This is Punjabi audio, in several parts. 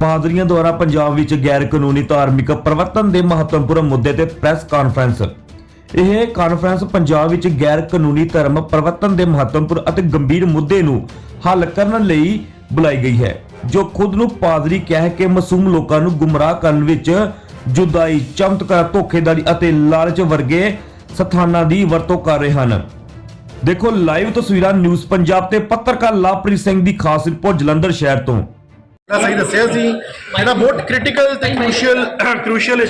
ਪਾਦਰੀਆਂ ਦੁਆਰਾ ਪੰਜਾਬ ਵਿੱਚ ਗੈਰ ਕਾਨੂੰਨੀ ਧਾਰਮਿਕ ਪ੍ਰਵਰਤਨ ਦੇ ਮਹੱਤਵਪੂਰਨ ਮੁੱਦੇ ਤੇ ਪ੍ਰੈਸ ਕਾਨਫਰੰਸ। ਇਹ ਕਾਨਫਰੰਸ ਪੰਜਾਬ ਵਿੱਚ ਗੈਰ ਕਾਨੂੰਨੀ ਧਰਮ ਪ੍ਰਵਰਤਨ ਦੇ ਮਹੱਤਵਪੂਰਨ ਅਤੇ ਗੰਭੀਰ ਮੁੱਦੇ ਨੂੰ ਹੱਲ ਕਰਨ ਲਈ ਬੁਲਾਈ ਗਈ ਹੈ, ਜੋ ਖੁਦ ਨੂੰ ਪਾਦਰੀ ਕਹਿ ਕੇ ਮਾਸੂਮ ਲੋਕਾਂ ਨੂੰ ਗੁੰਮਰਾਹ ਕਰਨ ਵਿੱਚ ਜੁਦਾਈ, ਚਮਤਕਾਰ ਧੋਖੇਦਾਰੀ ਅਤੇ ਲਾਲਚ ਵਰਗੇ ਸਥਾਨਾਂ ਦੀ ਵਰਤੋਂ ਕਰ ਰਹੇ ਹਨ। ਦੇਖੋ, ਲਾਈਵ ਤਸਵੀਰਾਂ ਨਿਊਜ਼ ਪੰਜਾਬ ਤੇ ਪੱਤਰਕਾਰ ਲਵਪ੍ਰੀਤ ਸਿੰਘ ਦੀ ਖਾਸ ਰਿਪੋਰਟ ਜਲੰਧਰ ਸ਼ਹਿਰ ਤੋਂ। ਜਿਹੜਾ ਸਹੀ ਦੱਸਿਆ ਸੀ। ਇਹਦਾ ਬਹੁਤ ਕ੍ਰਿਟੀਕਲ ਤੇ ਕ੍ਰੂਸ਼ੀਅਲ ਕ੍ਰੂਸ਼ੀਅਲ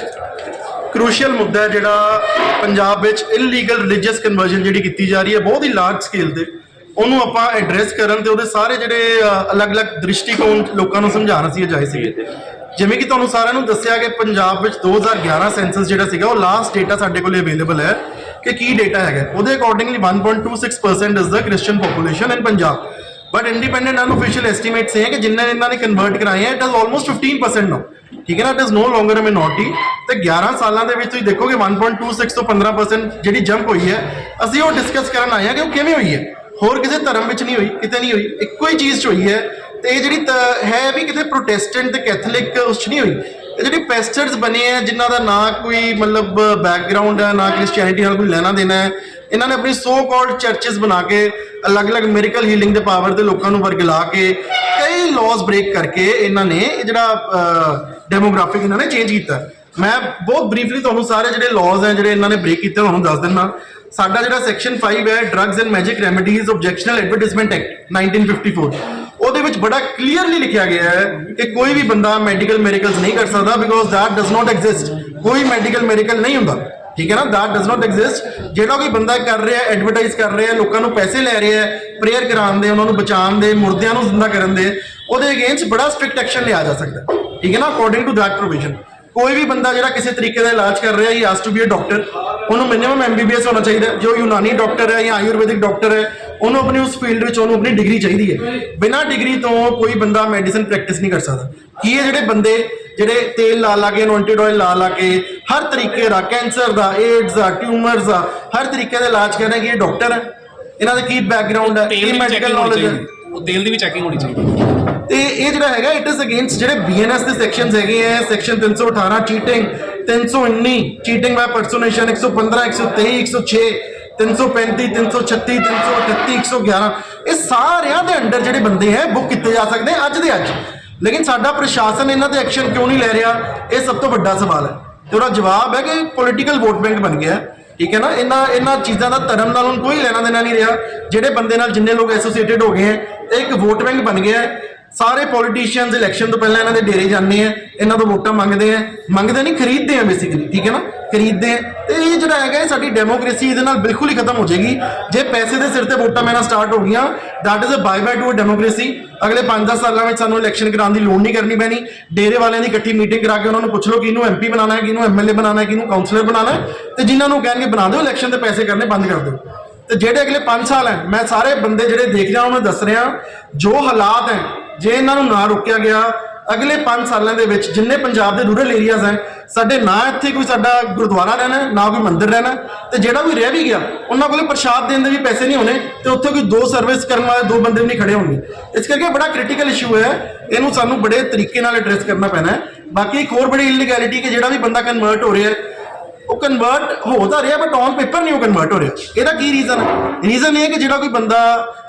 ਕ੍ਰੂਸ਼ੀਅਲ ਮੁੱਦਾ ਜਿਹੜਾ ਪੰਜਾਬ ਵਿੱਚ ਇਲੀਗਲ ਰਿਲੀਜੀਅਸ ਕਨਵਰਜਨ ਜਿਹੜੀ ਕੀਤੀ ਜਾ ਰਹੀ ਹੈ ਬਹੁਤ ਹੀ ਲਾਰਜ ਸਕੇਲ ਤੇ। ਉਹਨੂੰ ਆਪਾਂ ਐਡਰੈਸ ਕਰਨ ਤੇ ਉਹਦੇ ਸਾਰੇ ਜਿਹੜੇ ਅਲੱਗ-ਅਲੱਗ ਦ੍ਰਿਸ਼ਟੀਕੋਣ ਲੋਕਾਂ ਨੂੰ ਸਮਝਾਉਣਾ ਸੀ ਜਾਏ ਸੀਗੇ। ਜਿਵੇਂ ਕਿ ਤੁਹਾਨੂੰ ਸਾਰਿਆਂ ਨੂੰ ਦੱਸਿਆ ਕਿ ਪੰਜਾਬ ਵਿੱਚ 2011 ਸੈਂਸਸ ਜਿਹੜਾ ਸੀਗਾ, ਉਹ ਲਾਸਟ ਡੇਟਾ ਸਾਡੇ ਕੋਲ ਅਵੇਲੇਬਲ ਹੈ ਕਿ ਕੀ ਡੇਟਾ ਹੈਗਾ। ਉਹਦੇ accordingly 1.26% is the Christian population in Punjab but independent unofficial estimates ਇਹ ਹੈ ਕਿ ਜਿੰਨੇ ਇਹਨਾਂ ਨੇ ਕਨਵਰਟ ਕਰਾਏ ਹੈ ਇਟ ਇਜ਼ ਆਲਮੋਸਟ 15% ਨਾउ ਠੀਕ ਹੈ ਨਾ it is no longer a minority ਤੇ 11 ਸਾਲਾਂ ਦੇ ਵਿੱਚ ਤੁਸੀਂ ਦੇਖੋਗੇ 1.26 ਤੋਂ 15% ਜਿਹੜੀ ਜੰਪ ਹੋਈ ਹੈ ਅਸੀਂ ਉਹ ਡਿਸਕਸ ਕਰਨ ਆਏ ਹਾਂ ਕਿ ਉਹ ਕਿਵੇਂ ਹੋਈ ਹੈ ਹੋਰ ਕਿਸੇ ਧਰਮ ਵਿੱਚ ਨਹੀਂ ਹੋਈ ਕਿਤੇ ਨਹੀਂ ਹੋਈ ਇੱਕੋ ਹੀ ਚੀਜ਼ 'ਚ ਹੋਈ ਹੈ ਤੇ ਇਹ ਜਿਹੜੀ ਹੈ ਵੀ ਕਿਤੇ ਪ੍ਰੋਟੈਸਟੈਂਟ ਤੇ ਕੈਥੋਲਿਕ ਉਸ 'ਚ ਨਹੀਂ ਹੋਈ ਇਹ ਜਿਹੜੀ ਪੈਸਟਰਸ ਬਣੇ ਆ ਜਿਨ੍ਹਾਂ ਦਾ ਨਾ ਕੋਈ ਮਤਲਬ ਬੈਕਗ੍ਰਾਉਂਡ ਹੈ ਨਾ ਕ੍ਰਿਸਚੀਅਨਿਟੀ ਨਾਲ ਕੋਈ ਲੈਣਾ ਦੇਣਾ ਹੈ ਇਹਨਾਂ ਨੇ ਆਪਣੀ ਸੋ ਕਾਲਡ ਚਰਚਸ ਬਣਾ ਕੇ ਅਲੱਗ-ਅਲੱਗ ਮੈਰੀਕਲ ਹੀਲਿੰਗ ਦੇ ਪਾਵਰ ਦੇ ਲੋਕਾਂ ਨੂੰ ਵਰਗਲਾ ਕੇ ਕਈ ਲਾਜ਼ ਬ੍ਰੇਕ ਕਰਕੇ ਇਹਨਾਂ ਨੇ ਇਹ ਜਿਹੜਾ ਡੈਮੋਗ੍ਰਾਫਿਕ ਇਹਨਾਂ ਨੇ ਚੇਂਜ ਕੀਤਾ। ਮੈਂ ਬਹੁਤ ਬਰੀਫਲੀ ਤੁਹਾਨੂੰ ਸਾਰੇ ਜਿਹੜੇ ਲਾਜ਼ ਹੈ, ਜਿਹੜੇ ਇਹਨਾਂ ਨੇ ਬ੍ਰੇਕ ਕੀਤੇ ਤੁਹਾਨੂੰ ਦੱਸ ਦਿੰਦਾ। ਸਾਡਾ ਜਿਹੜਾ ਸੈਕਸ਼ਨ 5 ਹੈ drugs and magic remedies objectional advertisement act 1954 ਉਹਦੇ ਵਿੱਚ ਬੜਾ ਕਲੀਅਰਲੀ ਲਿਖਿਆ ਗਿਆ ਹੈ ਕਿ ਕੋਈ ਵੀ ਬੰਦਾ ਮੈਡੀਕਲ ਮੈਰੀਕਲਸ ਨਹੀਂ ਕਰ ਸਕਦਾ because that does not exist ਕੋਈ ਮੈਡੀਕਲ ਮੈਰੀਕਲ ਨਹੀਂ ਹੁੰਦਾ। ਠੀਕ ਹੈ ਨਾ? That does not exist. ਜਿਹੜਾ ਕੋਈ ਬੰਦਾ ਕਰ ਰਿਹਾ ਐਡਵਰਟਾਈਜ਼ ਕਰ ਰਿਹਾ ਲੋਕਾਂ ਨੂੰ ਪੈਸੇ ਲੈ ਰਿਹਾ ਪ੍ਰੇਅਰ ਕਰਾਉਣ ਦੇ, ਉਹਨਾਂ ਨੂੰ ਬਚਾਉਣ ਦੇ, ਮੁਰਦਿਆਂ ਨੂੰ ਜ਼ਿੰਦਾ ਕਰਨ ਦੇ, ਉਹਦੇ ਅਗੇਂਸਟ ਬੜਾ ਸਟ੍ਰਿਕਟ ਐਕਸ਼ਨ ਲਿਆ ਜਾ ਸਕਦਾ ਠੀਕ ਹੈ ਨਾ? ਅਕੋਰਡਿੰਗ ਟੂ that ਪ੍ਰੋਵੀਜ਼ਨ ਕੋਈ ਵੀ ਬੰਦਾ ਜਿਹੜਾ ਕਿਸੇ ਤਰੀਕੇ ਦਾ ਇਲਾਜ ਕਰ ਰਿਹਾ he has to be a doctor ਉਹਨੂੰ ਮਿਨੀਮਮ ਐਮਬੀਬੀਐਸ ਹੋਣਾ ਚਾਹੀਦਾ ਜੋ ਯੂਨਾਨੀ ਡਾਕਟਰ ਹੈ ਜਾਂ ਆਯੁਰਵੈਦਿਕ ਡਾਕਟਰ ਹੈ, ਉਹਨੂੰ ਆਪਣੀ ਉਸ ਫੀਲਡ ਵਿੱਚ ਉਹਨੂੰ ਆਪਣੀ ਡਿਗਰੀ ਚਾਹੀਦੀ ਹੈ। ਬਿਨਾਂ ਡਿਗਰੀ ਤੋਂ ਕੋਈ ਬੰਦਾ ਮੈਡੀਸਨ ਪ੍ਰੈਕਟਿਸ ਨਹੀਂ ਕਰ ਸਕਦਾ। ਕੀ ਇਹ ਜਿਹੜੇ ਬੰਦੇ ਜਿਹੜੇ ਤੇਲ ਲਾ ਲਾ ਕੇ ਅਨੋਇੰਟਡ ਆਇਲ ਲਾ ਲਾ ਕੇ ਹਰ ਤਰੀਕੇ ਦਾ ਕੈਂਸਰ ਦਾ ਏਡਸ ਦਾ ਟਿਊਮਰਸ ਦਾ ਹਰ ਤਰੀਕੇ ਦਾ ਇਲਾਜ ਕਰ ਰਹੇ ਕਿ ਇਹ ਡਾਕਟਰ ਹੈ। ਇਹਨਾਂ ਦਾ ਕੀ ਬੈਕਗ੍ਰਾਉਂਡ ਹੈ? ਦੀ ਮੈਡੀਕਲ ਨੌਲੇਜ ਹੈ? ਉਹ ਤੇਲ ਦੀ ਵੀ ਚੈਕਿੰਗ ਹੋਣੀ ਚਾਹੀਦੀ। ਤੇ ਇਹ ਜਿਹੜਾ ਹੈਗਾ ਇਟ ਇਜ਼ ਅਗੇਂਸਟ ਜਿਹੜੇ ਬੀਐਨਐਸ ਦੇ ਸੈਕਸ਼ਨਸ ਹੈਗੇ ਆ section 318 cheating 319 cheating by personation 115 123 106 335 336 338 111 ਇਹ ਸਾਰਿਆਂ ਦੇ ਅੰਡਰ ਜਿਹੜੇ ਬੰਦੇ ਹੈ ਬੁੱਕ ਕੀਤੇ ਜਾ ਸਕਦੇ ਅੱਜ ਦੇ ਅੱਜ। ਲੇਕਿਨ ਸਾਡਾ ਪ੍ਰਸ਼ਾਸਨ ਇਹਨਾਂ ਤੇ ਐਕਸ਼ਨ ਕਿਉਂ ਨਹੀਂ ਲੈ ਰਿਹਾ? ਇਹ ਸਭ ਤੋਂ ਵੱਡਾ ਸਵਾਲ ਹੈ। ਤੇ ਉਹਦਾ ਜਵਾਬ ਹੈ ਕਿ ਪੋਲੀਟੀਕਲ ਵੋਟ ਬੈਂਕ ਬਣ ਗਿਆ ਠੀਕ ਹੈ ਨਾ? ਇਹਨਾਂ ਇਹਨਾਂ ਚੀਜ਼ਾਂ ਦਾ ਧਰਮ ਨਾਲ ਹੁਣ ਕੋਈ ਲੈਣਾ ਦੇਣਾ ਨਹੀਂ ਰਿਹਾ। ਜਿਹੜੇ ਬੰਦੇ ਨਾਲ ਜਿੰਨੇ ਲੋਕ ਐਸੋਸੀਏਟਿਡ ਹੋ ਗਏ ਹੈ ਇਹ ਇੱਕ ਵੋਟ ਬੈਂਕ ਬਣ ਗਿਆ ਹੈ। ਸਾਰੇ ਪੋਲੀਟੀਸ਼ੀਅਨਸ ਇਲੈਕਸ਼ਨ ਤੋਂ ਪਹਿਲਾਂ ਇਹਨਾਂ ਦੇ ਡੇਰੇ ਜਾਂਦੇ ਆ, ਇਹਨਾਂ ਤੋਂ ਵੋਟਾਂ ਮੰਗਦੇ ਆ। ਮੰਗਦੇ ਨਹੀਂ, ਖਰੀਦਦੇ ਆ ਬੇਸਿਕਲੀ ਠੀਕ ਹੈ ਨਾ? ਖਰੀਦਦੇ ਆ। ਤੇ ਇਹ ਜਿਹੜਾ ਹੈਗਾ ਸਾਡੀ ਡੈਮੋਕ੍ਰੇਸੀ ਇਹਦੇ ਨਾਲ ਬਿਲਕੁਲ ਹੀ ਖਤਮ ਹੋ ਜਾਏਗੀ। ਜੇ ਪੈਸੇ ਦੇ ਸਿਰ ਤੇ ਵੋਟਾਂ ਮੈਨਾਂ ਸਟਾਰਟ ਹੋ ਗਈਆਂ that is a bye bye to a democracy ਅਗਲੇ 5-10 ਸਾਲਾਂ ਵਿੱਚ ਸਾਨੂੰ ਇਲੈਕਸ਼ਨ ਕਰਾਉਣ ਦੀ ਲੋੜ ਨਹੀਂ ਕਰਨੀ ਪੈਣੀ। ਡੇਰੇ ਵਾਲਿਆਂ ਦੀ ਇਕੱਠੀ ਮੀਟਿੰਗ ਕਰਾ ਕੇ ਉਹਨਾਂ ਨੂੰ ਪੁੱਛ ਲਓ ਕਿਹਨੂੰ ਐਮਪੀ ਬਣਾਉਣਾ ਹੈ, ਕਿਹਨੂੰ ਐਮਐਲਏ ਬਣਾਉਣਾ ਹੈ, ਕਿਹਨੂੰ ਕਾਉਂਸਲਰ ਬਣਾਉਣਾ ਹੈ। ਤੇ ਜਿਨ੍ਹਾਂ ਨੂੰ ਕਹਿਣਗੇ ਬਣਾ ਦਿਓ ਇਲੈਕਸ਼ਨ ਦੇ ਪੈਸੇ ਕਰਨੇ ਬੰਦ ਕਰ ਦਿਓ। ਤੇ ਜਿਹੜੇ ਅਗਲੇ 5 ਸਾਲ ਹੈ ਮੈਂ ਸਾਰੇ ਬੰਦੇ ਜਿਹੜੇ ਦੇਖ ਰਿਹਾ ਉਹਨਾਂ ਦੱਸ ਰਿਹਾ ਜੋ ਹਾਲਾਤ ਹੈ ਜੇ ਇਹਨਾਂ ਨੂੰ ਨਾ ਰੋਕਿਆ ਗਿਆ ਅਗਲੇ 5 ਸਾਲਾਂ ਦੇ ਵਿੱਚ ਜਿੰਨੇ ਪੰਜਾਬ ਦੇ ਰੂਰਲ ਏਰੀਆਜ਼ ਹੈ ਸਾਡੇ ਨਾ ਇੱਥੇ ਕੋਈ ਸਾਡਾ ਗੁਰਦੁਆਰਾ ਰਹਿਣਾ ਨਾ ਕੋਈ ਮੰਦਿਰ ਰਹਿਣਾ ਹੈ, ਤੇ ਜਿਹੜਾ ਵੀ ਰਹਿ ਵੀ ਗਿਆ ਉਹਨਾਂ ਕੋਲੇ ਪ੍ਰਸ਼ਾਦ ਦੇਣ ਦੇ ਵੀ ਪੈਸੇ ਨਹੀਂ ਹੋਣੇ ਤੇ ਉੱਥੇ ਕੋਈ ਦੋ ਸਰਵਿਸ ਕਰਨ ਵਾਲੇ ਦੋ ਬੰਦੇ ਵੀ ਨਹੀਂ ਖੜੇ ਹੋਣਗੇ। ਇਸ ਕਰਕੇ ਬੜਾ ਕ੍ਰਿਟੀਕਲ ਇਸ਼ੂ ਹੈ ਇਹਨੂੰ ਸਾਨੂੰ ਬੜੇ ਤਰੀਕੇ ਨਾਲ ਐਡਰੈਸ ਕਰਨਾ ਪੈਣਾ ਹੈ। ਬਾਕੀ ਇੱਕ ਹੋਰ ਬੜੀ ਇਲੀਗੈਲਿਟੀ ਕਿ ਜਿਹੜਾ ਵੀ ਬੰਦਾ ਕਨਵਰਟ ਹੋ ਰਿਹਾ ਹੈ ਉਹ ਕਨਵਰਟ ਹੋ ਤਾਂ ਰਿਹਾ ਬਟ ਔਨ ਪੇਪਰ ਨਹੀਂ ਉਹ ਕਨਵਰਟ ਹੋ ਰਿਹਾ। ਇਹਦਾ ਕੀ ਰੀਜ਼ਨ ਹੈ? ਰੀਜ਼ਨ ਇਹ ਹੈ ਕਿ ਜਿਹੜਾ ਕੋਈ ਬੰਦਾ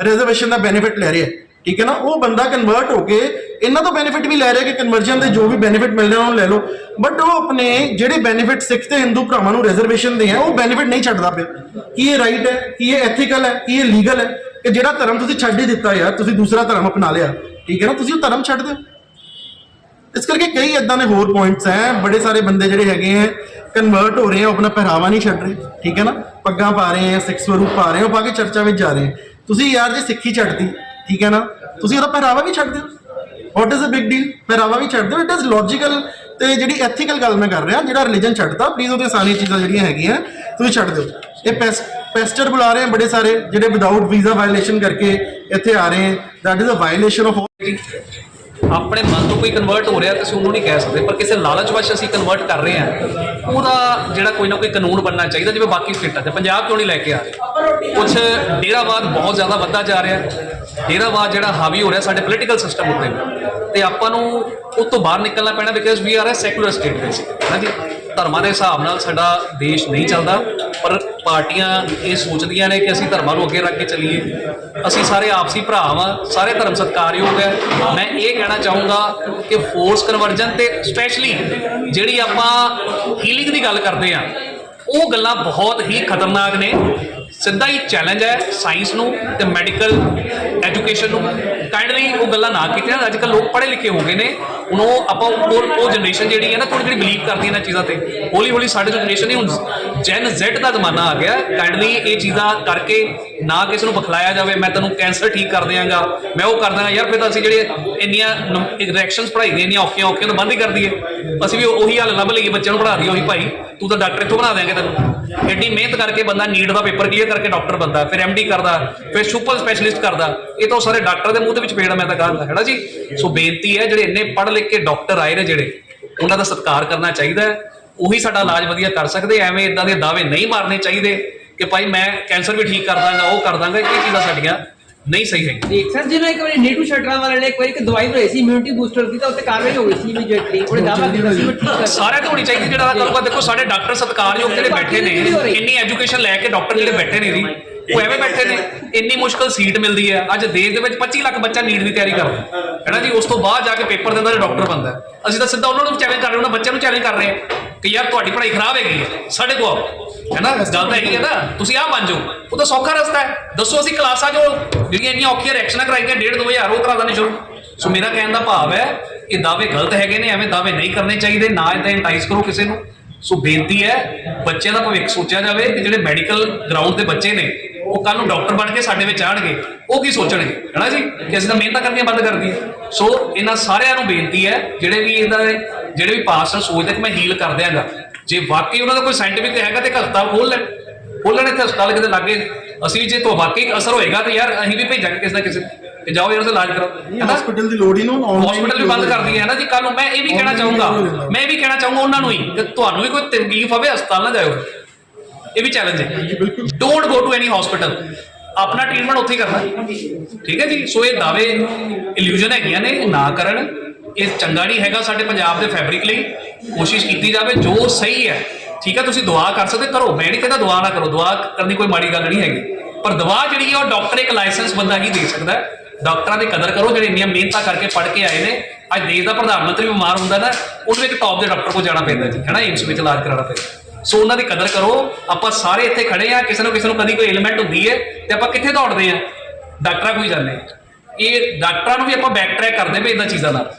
ਰਿਜ਼ਰਵੇਸ਼ਨ ਦਾ ਬੈਨੀਫਿਟ ਲੈ ਰਿਹਾ ਠੀਕ ਹੈ ਨਾ? ਉਹ ਬੰਦਾ ਕਨਵਰਟ ਹੋ ਕੇ ਇਹਨਾਂ ਤੋਂ ਬੈਨੀਫਿਟ ਵੀ ਲੈ ਰਿਹਾ ਕਿ ਕਨਵਰਜਨ ਦੇ ਜੋ ਵੀ ਬੈਨੀਫਿਟ ਮਿਲਦੇ ਰਹੇ, ਉਹਨੂੰ ਲੈ ਲਓ। ਬਟ ਉਹ ਆਪਣੇ ਜਿਹੜੇ ਬੈਨੀਫਿਟ ਸਿੱਖ ਤੇ ਹਿੰਦੂ ਭਰਾਵਾਂ ਨੂੰ ਰਿਜ਼ਰਵੇਸ਼ਨ ਦੇ ਹੈ ਉਹ ਬੈਨੀਫਿਟ ਨਹੀਂ ਛੱਡਦਾ ਪਿਆ। ਕੀ ਇਹ ਰਾਈਟ ਹੈ? ਕੀ ਇਹ ਐਥੀਕਲ ਹੈ? ਕੀ ਇਹ ਲੀਗਲ ਹੈ? ਕਿ ਜਿਹੜਾ ਧਰਮ ਤੁਸੀਂ ਛੱਡ ਹੀ ਦਿੱਤਾ ਯਾਰ ਤੁਸੀਂ ਦੂਸਰਾ ਧਰਮ ਅਪਣਾ ਲਿਆ, ਠੀਕ ਹੈ ਨਾ? ਤੁਸੀਂ ਉਹ ਧਰਮ ਛੱਡ ਦਿਓ। ਇਸ ਕਰਕੇ ਕਈ ਇਦਾਂ ਦੇ ਹੋਰ ਪੁਆਇੰਟਸ ਹੈ, ਬੜੇ ਸਾਰੇ ਬੰਦੇ ਜਿਹੜੇ ਹੈਗੇ ਹੈ ਕਨਵਰਟ ਹੋ ਰਹੇ ਆ ਉਹ ਆਪਣਾ ਪਹਿਰਾਵਾ ਨਹੀਂ ਛੱਡ ਰਹੇ, ਠੀਕ ਹੈ ਨਾ? ਪੱਗਾਂ ਪਾ ਰਹੇ ਆ ਸਿੱਖ ਸਰੂਪ ਪਾ ਰਹੇ ਆ ਉਹ ਪਾ ਕੇ ਚਰਚਾ ਵਿੱਚ ਜਾ ਰਹੇ ਆ ਤੁਸੀਂ ਯਾਰ ਜੇ ਸਿੱਖੀ ਛੱਡਦੀ ਠੀਕ ਹੈ ਨਾ? ਤੁਸੀਂ ਉਹਦਾ ਪਹਿਰਾਵਾ ਵੀ ਛੱਡ ਦਿਓ what is a big deal ਪਹਿਰਾਵਾ ਵੀ ਛੱਡ ਦਿਓ ਇਟ ਇਜ਼ ਲੌਜੀਕਲ ਤੇ ਜਿਹੜੀ ਐਥੀਕਲ ਗੱਲ ਮੈਂ ਕਰ ਰਿਹਾ, ਜਿਹੜਾ ਰਿਲੀਜਨ ਛੱਡਦਾ ਪਲੀਜ਼ ਉਹਦੇ ਸਾਰੀਆਂ ਚੀਜ਼ਾਂ ਜਿਹੜੀਆਂ ਹੈਗੀਆਂ, ਤੁਸੀਂ ਛੱਡ ਦਿਓ। ਇਹ ਪੈਸ ਪੈਸਟਰ ਬੁਲਾ ਰਹੇ ਆ ਬੜੇ ਸਾਰੇ, ਜਿਹੜੇ ਵਿਦਆਊਟ ਵੀਜ਼ਾ ਵਾਇਲੇਸ਼ਨ ਕਰਕੇ ਇੱਥੇ ਆ ਰਹੇ ਆ that is a violation of ਆਪਣੇ ਮਨ ਤੋਂ ਕੋਈ ਕਨਵਰਟ ਹੋ ਰਿਹਾ ਤੁਸੀਂ ਉਹਨੂੰ ਨਹੀਂ ਕਹਿ ਸਕਦੇ, ਪਰ ਕਿਸੇ ਲਾਲਚ ਵਸ਼ ਅਸੀਂ ਕਨਵਰਟ ਕਰ ਰਹੇ ਹਾਂ। ਉਹਦਾ ਜਿਹੜਾ ਕੋਈ ਨਾ ਕੋਈ ਕਾਨੂੰਨ ਬਣਨਾ ਚਾਹੀਦਾ, ਜਿਵੇਂ ਬਾਕੀ ਸਟੇਟਾਂ 'ਚ ਪੰਜਾਬ ਕਿਉਂ ਨਹੀਂ ਲੈ ਕੇ ਆ ਰਹੇ? ਕੁਝ ਡੇਰਾਵਾਦ ਬਹੁਤ ਜ਼ਿਆਦਾ ਵੱਧਦਾ ਜਾ ਰਿਹਾ ਹੈ। ਡੇਰਾਵਾਦ ਜਿਹੜਾ ਹਾਵੀ ਹੋ ਰਿਹਾ ਸਾਡੇ ਪੋਲੀਟੀਕਲ ਸਿਸਟਮ ਉੱਤੇ ਤੇ ਆਪਾਂ ਨੂੰ ਉਹ ਤੋਂ ਬਾਹਰ ਨਿਕਲਣਾ ਪੈਣਾ because we are a secular state ਵਿੱਚ। ਹੈ ਜੀ ਧਰਮਾਂ ਦੇ ਹਿਸਾਬ ਨਾਲ ਸਾਡਾ ਦੇਸ਼ ਨਹੀਂ ਚੱਲਦਾ, ਪਰ ਪਾਰਟੀਆਂ ਇਹ ਸੋਚਦੀਆਂ ਨੇ ਕਿ ਅਸੀਂ ਧਰਮਾਂ ਨੂੰ ਅੱਗੇ ਰੱਖ ਕੇ ਚੱਲੀਏ। ਅਸੀਂ ਸਾਰੇ ਆਪਸੀ ਭਰਾ ਵਾਂ, ਸਾਰੇ ਧਰਮ ਸਤਿਕਾਰਯੋਗ ਹੈ। ਮੈਂ ਇਹ ਕਹਿਣਾ ਚਾਹੂੰਗਾ ਕਿ ਫੋਰਸ ਕਨਵਰਜਨ ਤੇ ਸਪੈਸ਼ਲੀ ਜਿਹੜੀ ਆਪਾਂ ਹੀਲਿੰਗ ਦੀ ਗੱਲ ਕਰਦੇ ਆ ਉਹ ਗੱਲਾਂ ਬਹੁਤ ਹੀ ਖਤਰਨਾਕ ਨੇ। ਸਿੱਧਾ ਹੀ ਚੈਲੰਜ ਹੈ ਸਾਇੰਸ ਨੂੰ ਤੇ ਮੈਡੀਕਲ ਐਜੂਕੇਸ਼ਨ ਨੂੰ। ਕਾਇੰਡਲੀ ਉਹ ਗੱਲਾਂ ਨਾ ਕੀਤੀਆਂ। ਅੱਜ ਕੱਲ੍ਹ ਲੋਕ ਪੜ੍ਹੇ ਲਿਖੇ ਹੋ ਗਏ ਨੇ। ਹੁਣ ਉਹ ਆਪਾਂ ਉਹ ਉਹ ਜਨਰੇਸ਼ਨ ਜਿਹੜੀ ਹੈ ਨਾ ਥੋੜੀ ਜਿਹੜੀ ਬਲੀਵ ਕਰਦੀ ਹੈ ਇਹਨਾਂ ਚੀਜ਼ਾਂ ਤੇ। ਹੌਲੀ ਹੌਲੀ ਸਾਡੇ ਜਨਰੇਸ਼ਨ ਨਹੀਂ, ਹੁਣ ਜੈਨ ਜ਼ੈਡ ਦਾ ਜ਼ਮਾਨਾ ਆ ਗਿਆ। ਕਾਈਂਡਲੀ ਇਹ ਚੀਜ਼ਾਂ ਕਰਕੇ ਨਾ ਕਿਸੇ ਨੂੰ ਬਖਲਾਇਆ ਜਾਵੇ, ਮੈਂ ਤੈਨੂੰ ਕੈਂਸਰ ਠੀਕ ਕਰ ਦਿਆਂਗਾ, ਮੈਂ ਉਹ ਕਰ ਦਾਂਗਾ ਯਾਰ ਫਿਰ ਤਾਂ ਅਸੀਂ ਜਿਹੜੇ ਇੰਨੀਆਂ ਰਿਐਕਸ਼ਨਸ ਪੜ੍ਹਾਈ ਦੇ ਇੰਨੀਆਂ ਔਖੀਆਂ ਔਖੀਆਂ ਤਾਂ ਬੰਦ ਹੀ ਕਰ ਦਈਏ। ਅਸੀਂ ਵੀ ਉਹੀ ਹਾਲ ਲੱਭ ਲਈਏ, ਬੱਚਿਆਂ ਨੂੰ ਪੜ੍ਹਾ ਦਈਏ ਉਹੀ ਭਾਈ। ਤੂੰ ਤਾਂ ਡਾਕਟਰ ਇੱਥੋਂ ਬਣਾ ਦੇਂਗੇ ਤੈਨੂੰ। ਐਡੀ ਮਿਹਨਤ ਕਰਕੇ ਬੰਦਾ ਨੀਟ ਦਾ ਪੇਪਰ ਕਲੀਅਰ ਕਰਕੇ ਡਾਕਟਰ ਬੰਦਾ ਫਿਰ ਐਮਡੀ ਕਰਦਾ, ਫਿਰ ਸੁਪਰ ਸਪੈਸ਼ਲਿਸਟ ਕਰਦਾ। ਇਹ ਤਾਂ ਉਹ ਸਾਰੇ ਡਾਕਟਰ ਦੇ ਮੂੰਹ ਦੇ ਵਿੱਚ ਪੇੜ ਮੈਂ ਤਾਂ ਕਹਾਂਗਾ ਹੈਨਾ ਜੀ? ਸੋ ਬੇਨਤੀ ਹੈ, ਜਿਹੜੇ ਇੰਨੇ ਪੜ੍ਹ ਲਿਖ ਕੇ ਡਾਕਟਰ ਆਏ ਨੇ ਜਿਹੜੇ ਉਹਨਾਂ ਦਾ ਸਤਿਕਾਰ ਕਰਨਾ ਚਾਹੀਦਾ ਹੈ। ਉਹੀ ਸਾਡਾ ਇਲਾਜ ਵਧੀਆ ਕਰ ਸਕਦੇ ਐਵੇਂ ਇਦਾਂ ਦੇ ਦਾਅਵੇ ਨਹੀਂ ਮਾਰਨੇ ਚਾਹੀਦੇ ਕਿ ਭਾਈ ਮੈਂ ਕੈਂਸਰ ਵੀ ਠੀਕ ਕਰ ਦਾਂਗਾ ਉਹ ਕਰ ਦਾਂਗਾ ਇਹ ਚੀਜ਼ਾਂ ਸਾਡੀਆਂ ਨਹੀਂ ਸਹੀ ਹੈ ਦੇਖ ਸਰ ਜਿਵੇਂ ਇੱਕ ਵਾਰੀ ਨੀਟੂ ਸ਼ਟਰਾਂ ਵਾਲੇ ਨੇ ਇੱਕ ਵਾਰੀ ਇੱਕ ਦਵਾਈ ਬਣਾਈ ਸੀ ਇਮਿਊਨਿਟੀ ਬੂਸਟਰ ਦੀ ਤਾਂ ਉੱਤੇ ਕਾਰਵਾਈ ਹੋ ਗਈ ਸੀ ਇਮੀਡੀਏਟਲੀ ਉਹਨੇ ਦਾਅਵਾ ਕੀਤਾ ਸੀ ਠੀਕ ਸਾਰਿਆਂ ਤੋਂ ਹੋਣੀ ਚਾਹੀਦੀ ਜਿਹੜਾ ਕਰੂਗਾ ਦੇਖੋ ਸਾਡੇ ਡਾਕਟਰ ਸਤਿਕਾਰਯੋਗ ਜਿਹੜੇ ਬੈਠੇ ਨੇ ਇੰਨੀ ਐਜੂਕੇਸ਼ਨ ਲੈ ਕੇ ਡਾਕਟਰ ਜਿਹੜੇ ਬੈਠੇ ਨੇ ਜੀ ਉਹ ਐਵੇਂ ਬੈਠੇ ਨੇ, ਇੰਨੀ ਮੁਸ਼ਕਲ ਸੀਟ ਮਿਲਦੀ ਹੈ। ਅੱਜ ਦੇਸ਼ ਦੇ ਵਿੱਚ 25 ਲੱਖ ਬੱਚਾ ਨੀਟ ਦੀ ਤਿਆਰੀ ਕਰਦਾ ਹੈ ਨਾ ਜੀ? ਉਸ ਤੋਂ ਬਾਅਦ ਜਾ ਕੇ ਪੇਪਰ ਦਿੰਦਾ ਤੇ ਡਾਕਟਰ ਬਣਦਾ ਅਸੀਂ ਤਾਂ ਸਿੱਧਾ ਉਹਨਾਂ ਨੂੰ ਚੈਲੰਜ ਕਰ ਰਹੇ ਉਹਨਾਂ ਬੱਚਿਆਂ ਨੂੰ ਚੈਲੰਜ ਕਰ ਰਹੇ ਹਾਂ ਕਿ ਯਾਰ ਤੁਹਾਡੀ ਪੜ੍ਹਾਈ ਖਰਾਬ ਹੈਗੀ ਸਾਡੇ ਕੋਲ ਆਓ। ਹੈ ਨਾ ਗੱਲ ਤਾਂ ਹੈਗੀ ਹੈ ਨਾ, ਤੁਸੀਂ ਆਹ ਬਣ ਜਾਓ। ਉਹ ਤਾਂ ਸੌਖਾ ਰਸਤਾ ਹੈ। ਦੱਸੋ ਅਸੀਂ ਕਲਾਸਾਂ ਜੋ ਜਿਹੜੀਆਂ ਇੰਨੀਆਂ ਔਖੀਆਂ ਰਿਐਕਸ਼ਨਾਂ ਕਰਾਈਆਂ, ਡੇਢ ਦੋ ਹਜ਼ਾਰ, ਉਹ ਕਰਾ ਦੇਣੇ ਸ਼ੁਰੂ ਸੋ ਮੇਰਾ ਕਹਿਣ ਦਾ ਭਾਵ ਹੈ ਇਹ ਦਾਅਵੇ ਗਲਤ ਹੈਗੇ ਨੇ, ਐਵੇਂ ਦਾਅਵੇ ਨਹੀਂ ਕਰਨੇ ਚਾਹੀਦੇ, ਨਾ ਇਦਾਂ ਇੰਟਾਈਸ ਕਰੋ ਕਿਸੇ ਨੂੰ। ਸੋ ਬੇਨਤੀ ਹੈ, ਬੱਚਿਆਂ ਦਾ ਭਵਿੱਖ ਸੋਚਿਆ ਜਾਵੇ ਕਿ ਜਿਹੜੇ ਮੈਡੀਕਲ ਗਰਾਊਂਡ ਦੇ ਬੱਚੇ ਨੇ ਉਹ ਕੱਲ ਨੂੰ ਡਾਕਟਰ ਬਣ ਕੇ ਸਾਡੇ ਵਿੱਚ ਆਣਗੇ ਉਹ ਕੀ ਸੋਚਣਗੇ? ਹੈਨਾ ਜੀ? ਕਿ ਅਸੀਂ ਤਾਂ ਮਿਹਨਤਾਂ ਕਰਨੀਆਂ ਬੰਦ ਕਰ ਦਈਏ ਸੋ ਇਹਨਾਂ ਸਾਰਿਆਂ ਨੂੰ ਬੇਨਤੀ ਹੈ ਜਿਹੜੇ ਵੀ ਇਹਦਾ ਜਿਹੜੇ ਵੀ ਪਾਸਟਰ ਸੋਚਦੇ ਕਿ ਮੈਂ ਹੀਲ ਕਰ ਦਿਆਂਗਾ। ਜੇ ਵਾਕਈ ਉਹਨਾਂ ਦਾ ਕੋਈ ਸਾਇੰਟਿਫਿਕ ਹੈਗਾ ਤੇ ਹਸਪਤਾਲ ਖੋਲ ਲੈਣ ਖੋਲਣ ਇੱਥੇ ਹਸਪਤਾਲ ਕਿਤੇ ਲੱਗੇ। ਅਸੀਂ ਜੇ ਤੋਂ ਵਾਕਈ ਅਸਰ ਹੋਏਗਾ ਤੇ ਯਾਰ ਅਸੀਂ ਵੀ ਭੇਜਾਂਗੇ ਕਿਸੇ ਨਾ ਕਿਸੇ ਕਿ ਜਾਓ ਇਹਨਾਂ ਦਾ ਇਲਾਜ ਕਰਾਓ ਹੈਨਾ? ਹਸਪੀਟਲ ਦੀ ਲੋੜ ਹੀ ਨਾ ਹਸਪੀਟਲ ਵੀ ਬੰਦ ਕਰ ਦਈਏ ਹੈ ਨਾ ਜੀ ਕੱਲ ਨੂੰ। ਮੈਂ ਇਹ ਵੀ ਕਹਿਣਾ ਚਾਹੂੰਗਾ। ਮੈਂ ਇਹ ਵੀ ਕਹਿਣਾ ਚਾਹੂੰਗਾ ਉਹਨਾਂ ਨੂੰ ਹੀ ਕਿ ਤੁਹਾਨੂੰ ਵੀ ਕੋਈ ਤਕਲੀਫ ਹੋਵੇ ਹਸਪਤਾਲ ਨਾ ਜਾਇਓ। ਇਹ ਵੀ ਚੈਲੰਜ ਹੈ। Don't go to any hospital ਆਪਣਾ ਟ੍ਰੀਟਮੈਂਟ ਉੱਥੇ ਹੀ ਕਰਨਾ। ਠੀਕ ਹੈ ਜੀ? ਸੋ ਇਹ ਦਾਅਵੇ ਇਲੂਜਨ ਹੈਗੀਆਂ ਨੇ ਨਾ ਕਰਨ। ਇਹ ਚੰਗਾ ਨਹੀਂ ਹੈਗਾ ਸਾਡੇ ਪੰਜਾਬ ਦੇ ਫੈਬਰਿਕ ਲਈ। ਕੋਸ਼ਿਸ਼ ਕੀਤੀ ਜਾਵੇ ਜੋ ਸਹੀ ਹੈ। ਠੀਕ ਹੈ? ਤੁਸੀਂ ਦੁਆ ਕਰ ਸਕਦੇ ਕਰੋ। ਮੈਂ ਨਹੀਂ ਕਹਿੰਦਾ ਦੁਆ ਨਾ ਕਰੋ। ਦੁਆ ਕਰਨੀ ਕੋਈ ਮਾੜੀ ਗੱਲ ਨਹੀਂ ਹੈਗੀ। ਪਰ ਦਵਾ ਜਿਹੜੀ ਹੈ ਉਹ ਡਾਕਟਰ ਇੱਕ ਲਾਇਸੈਂਸ ਬੰਦਾ ਹੀ ਦੇ ਸਕਦਾ ਹੈ। ਡਾਕਟਰਾਂ ਦੀ ਕਦਰ ਕਰੋ ਜਿਹੜੇ ਇੰਨੀਆਂ ਮਿਹਨਤਾਂ ਕਰਕੇ ਪੜ੍ਹ ਕੇ ਆਏ ਨੇ। ਅੱਜ ਦੇਸ਼ ਦਾ ਪ੍ਰਧਾਨ ਮੰਤਰੀ ਬਿਮਾਰ ਹੁੰਦਾ ਨਾ ਉਹਨੂੰ ਇੱਕ ਟੌਪ ਦੇ ਡਾਕਟਰ ਕੋਲ ਜਾਣਾ ਪੈਂਦਾ ਜੀ। ਹੈਨਾ? ਏਮਸ ਵਿੱਚ ਇਲਾਜ ਕਰਾਉਣਾ ਪੈਂਦਾ। ਸੋ ਉਹਨਾਂ ਦੀ ਕਦਰ ਕਰੋ। ਆਪਾਂ ਸਾਰੇ ਇੱਥੇ ਖੜੇ ਆ ਕਿਸੇ ਨੂੰ ਕਿਸੇ ਨੂੰ ਕਦੀ ਕੋਈ ਐਲੀਮੈਂਟ ਹੁੰਦੀ ਹੈ ਤੇ ਆਪਾਂ ਕਿੱਥੇ ਦੌੜਦੇ ਆ ਡਾਕਟਰਾਂ ਕੋਈ ਜਾਂਦੇ ਹਾਂ। ਇਹ ਡਾਕਟਰਾਂ ਨੂੰ ਵੀ ਆਪਾਂ ਬੈਕ ਟਰੈਕ ਕਰਦੇ ਪਏ ਇਦਾਂ ਚੀਜ਼ਾਂ ਨਾਲ